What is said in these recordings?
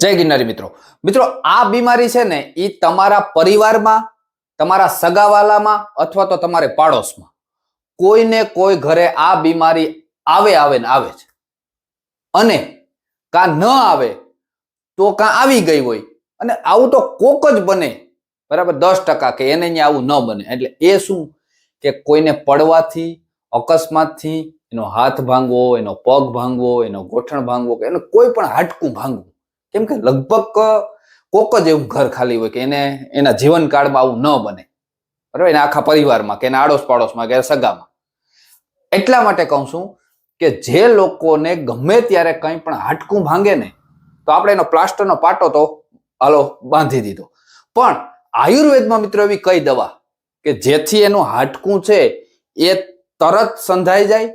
જય ગિરનારી મિત્રો. મિત્રો, આ બીમારી છે ને એ તમારા પરિવારમાં, તમારા સગાવાલામાં અથવા તો તમારે પાડોશમાં. કોઈને કોઈ ઘરે આ બીમારી આવે આવે ને આવે છે. અને કાં ન આવે, તો કાં આવી ગઈ હોય. અને આવું તો કોક જ બને. બરાબર? દસ ટકા કે એને અહીંયા આવું ન બને. એટલે એ શું? કે કોઈને પડવાથી, અકસ્માતથી, એનો હાથ ભાંગવો, એનો પગ ભાંગવો, એનો ગોઠણ ભાંગવો, કે એનું કોઈ પણ હાડકું ભાંગવું. કેમ કે લગભગ કોક જ એવું ઘર ખાલી હોય કે એને, એના જીવનકાળમાં આવું ન બને. બરાબર? એના આખા પરિવારમાં કે એના આડોશ પાડોશમાં કે સગામાં. એટલા માટે કહું છું કે જે લોકોને ગમે ત્યારે કંઈ પણ હાડકું ભાંગે ને, તો આપણે એનો પ્લાસ્ટરનો પાટો તો, હાલો, બાંધી દીધો. પણ આયુર્વેદમાં મિત્રો એવી કઈ દવા કે જેથી એનું હાડકું છે એ તરત સંધાઈ જાય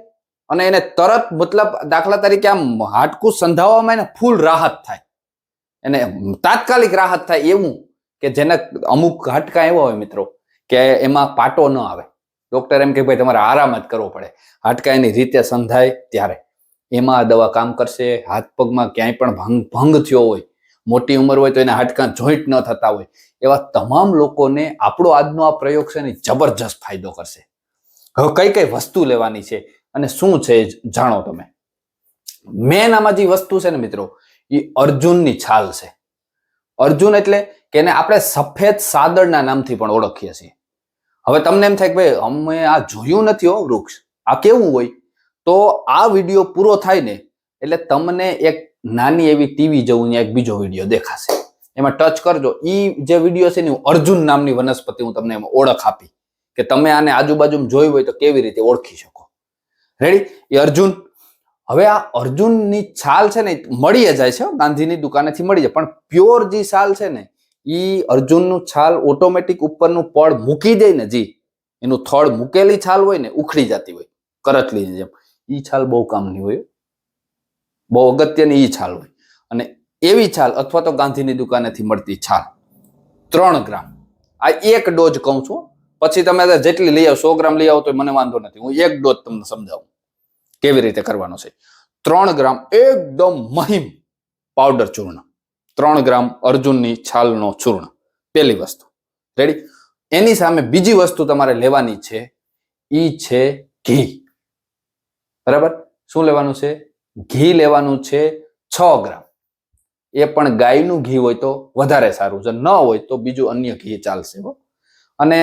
અને એને તરત મતલબ દાખલા તરીકે આમ હાડકું સંધાવવામાં એને ફૂલ રાહત થાય. એને તાત્કાલિક રાહત થાય એવું કે જેને અમુક હાટકા એવા હોય મિત્રો, કે એમાં પાટો ન આવે. ડોક્ટર એમ કે ભાઈ તમારે આરામ જ કરવો પડે. હાટકા એની રીતે સંધાય ત્યારે. એમાં આ દવા કામ કરશે, હાથ પગમાં ક્યાંય પણ ભંગ ભંગ થયો હોય, મોટી ઉંમર હોય તો એના હાડકા જોઈન્ટ ન થતા હોય, એવા તમામ લોકોને આપણો આજનો આ પ્રયોગ છે ને જબરજસ્ત ફાયદો કરશે. હવે કઈ કઈ વસ્તુ લેવાની છે અને શું છે જાણો તમે. મેન આમાં જે વસ્તુ છે ને મિત્રો એ અર્જુનની છાલ છે. અર્જુન એટલે કે એને આપણે સફેદ સાદળના નામથી પણ ઓળખીએ છીએ. હવે તમને એમ થાય કે ભાઈ, અમે આ જોયું નથી હો વૃક્ષ. આ કેવું હોય? તો આ વીડિયો પૂરો થાય ને એટલે તમને એક નાની એવી ટીવી જવું એક બીજો વીડિયો દેખાશે. એમાં ટચ કરજો. એ જે વીડિયો છે ને અર્જુન નામની વનસ્પતિ હું તમને એમાં ઓળખ આપી. કે તમે આને આજુબાજુમાં જોયું હોય તો કેવી રીતે ઓળખી શકો. રેડી એ અર્જુન હવે આ અર્જુનની છાલ છે ને મળી જાય છે ગાંધીની દુકાનેથી મળી જાય. પણ પ્યોર જે છાલ છે ને એ અર્જુનનું છાલ ઓટોમેટિક ઉપરનું પડ મૂકી દે ને જી. એનું થડ મૂકેલી છાલ હોય ને, ઉખડી જતી હોય. કરતલીની જેમ. એ છાલ બહુ કામની હોય બહુ અગત્યની એ છાલ હોય. અને એવી છાલ અથવા તો ગાંધીની દુકાનેથી મળતી છાલ. ત્રણ ગ્રામ. આ એક ડોઝ કહું છું પછી તમે જેટલી લઈ આવો, સો ગ્રામ લઈ આવો તો મને વાંધો નથી. હું એક ડોઝ તમને સમજાવું. કેવી રીતે કરવાનો છે? ત્રણ ગ્રામ એકદમ મહિમ પાવડર ચૂર્ણ. ત્રણ ગ્રામ અર્જુનની છાલનો ચૂર્ણ. પેલી વસ્તુ. રેડી એની સામે બીજી વસ્તુ તમારે લેવાની છે, ઈ છે ઘી. બરાબર? શું લેવાનું છે? ઘી લેવાનું છે છ ગ્રામ. એ પણ ગાયનું ઘી હોય તો વધારે સારું. છે ન હોય તો બીજું અન્ય ઘી ચાલશે અને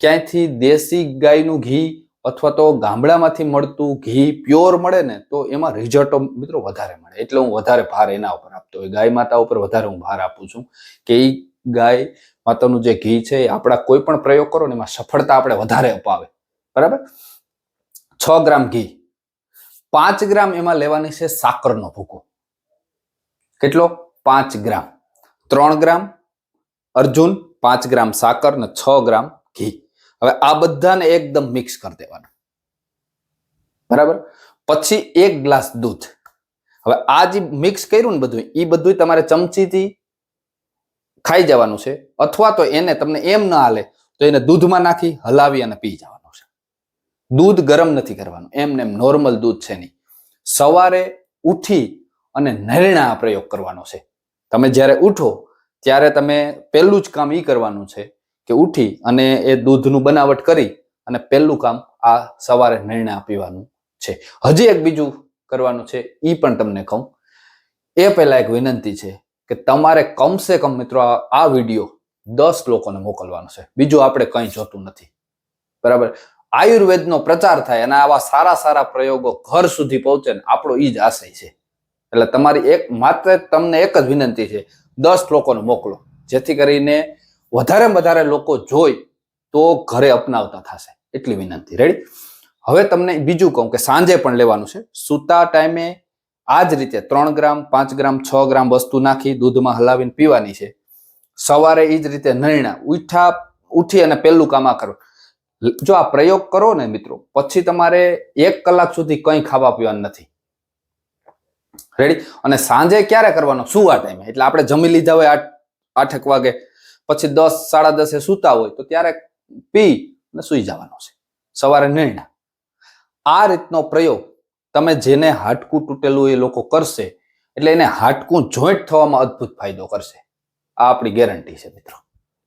ક્યાંયથી દેશી ગાયનું ઘી અથવા તો ગામડામાંથી મળતું ઘી પ્યોર મળે ને, તો એમાં રિઝલ્ટો મિત્રો વધારે મળે. એટલે હું વધારે ભાર એના ઉપર આપતો હોય. ગાય માતા ઉપર વધારે હું ભાર આપું છું કે એ ગાય માતાનું જે ઘી છે, એ આપણા કોઈ પણ પ્રયોગ કરો ને, એમાં સફળતા આપણે વધારે અપાવે. બરાબર? છ ગ્રામ ઘી. પાંચ ગ્રામ એમાં લેવાની છે સાકરનો ભૂકો. કેટલો? પાંચ ગ્રામ. ત્રણ ગ્રામ અર્જુન, પાંચ ગ્રામ સાકર ને છ ગ્રામ ઘી. હવે આ બધાને એકદમ મિક્સ કરી દેવાના. બરાબર? પછી એક ગ્લાસ દૂધ. હવે આ જે મિક્સ કર્યું ને બધું એ બધું તમારે ચમચીથી ખાઈ જવાનું છે, અથવા તો એને તમને એમ ના હાલે, તો એને દૂધમાં નાખી, હલાવી અને પી જવાનું છે. દૂધ ગરમ નથી કરવાનું, એમને એમ નોર્મલ દૂધ છે નહીં. સવારે ઉઠી અને નરણા પ્રયોગ કરવાનો છે. તમે જ્યારે ઉઠો, ત્યારે તમે પહેલું જ કામ એ કરવાનું છે કે ઉઠી અને એ દૂધનું બનાવટ કરી અને પહેલું કામ આ સવારે નિર્ણય પીવાનું છે. હજી એક બીજું કરવાનું છે એ પણ તમને કહું. એ પહેલાં એક વિનંતી છે કે તમારે કમસે કમ મિત્રો આ વીડિયો દસ લોકોને મોકલવાનો છે. બીજું આપણે કંઈ જોતું નથી. બરાબર? આયુર્વેદનો પ્રચાર થાય અને આવા સારા સારા પ્રયોગો ઘર સુધી પહોંચે ને આપણો ઈ જ આશય છે. એટલે તમારી એક માત્ર તમને એક જ વિનંતી છે, દસ લોકોને મોકલો. જેથી કરીને વધારે વધારે લોકો જોઈ તો ઘરે અપનાવતા થશે. એટલી વિનંતી. રેડી હવે તમને બીજું કહું કે સાંજે પણ લેવાનું છે. સૂતા ટાઈમે આ જ રીતે ત્રણ ગ્રામ, પાંચ ગ્રામ, છ ગ્રામ વસ્તુ નાખી દૂધમાં હલાવીને પીવાની છે. સવારે એ જ રીતે નરણા ઉઠા, ઉઠી અને પહેલું કામ આ કરો. જો આ પ્રયોગ કરો ને મિત્રો, પછી તમારે એક કલાક સુધી કંઈ ખાવા પીવાનું નથી. રેડી અને સાંજે ક્યારે કરવાનો? શું આ ટાઈમે એટલે આપણે જમી લીધા હોય આઠ, આઠેક વાગે. પછી દસ, સાડા દસે સૂતા હોય તો ત્યારે પી અને સુઈ જવાનો છે. સવારે નિર્ણય આ રીતનો પ્રયોગ તમે જેને હાડકું તૂટેલું એ લોકો કરશે, એટલે એને હાડકું જોઈન્ટ થવામાં અદ્ભુત ફાયદો કરશે. આ આપણી ગેરંટી છે મિત્રો.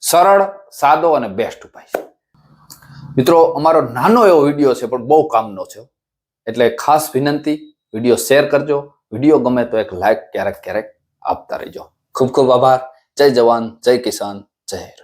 સરળ, સાદો અને બેસ્ટ ઉપાય છે. મિત્રો, અમારો નાનો એવો વીડિયો છે, પણ બહુ કામનો છે એટલે ખાસ વિનંતી, વીડિયો શેર કરજો. વીડિયો ગમે તો એક લાઈક ક્યારેક ક્યારેક આપતા રહેજો. ખૂબ ખૂબ આભાર. જય જવાન, જય કિસાન. જય હિન્દ